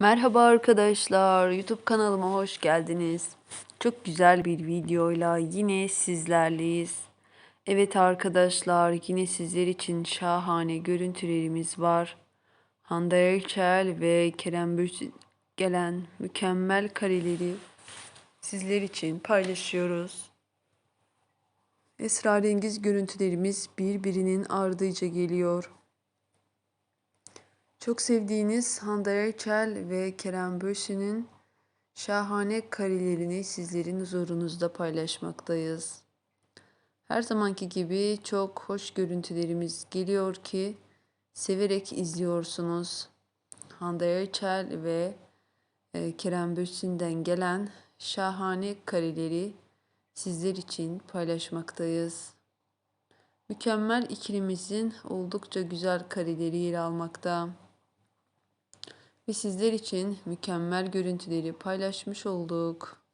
Merhaba arkadaşlar, YouTube kanalıma hoş geldiniz. Çok güzel bir videoyla yine sizlerleyiz. Evet arkadaşlar, yine sizler için şahane görüntülerimiz var. Hande Erçel ve Kerem Bürsin gelen mükemmel kareleri sizler için paylaşıyoruz. Esrarengiz görüntülerimiz birbirinin ardıca geliyor. Çok sevdiğiniz Hande Erçel ve Kerem Bürsin'in şahane karelerini sizlerin huzurunuzda paylaşmaktayız. Her zamanki gibi çok hoş görüntülerimiz geliyor ki severek izliyorsunuz. Hande Erçel ve e, Kerem Bürsin'den gelen şahane kareleri sizler için paylaşmaktayız. Mükemmel ikilimizin oldukça güzel kareleri yer almakta. Ve sizler için mükemmel görüntüleri paylaşmış olduk.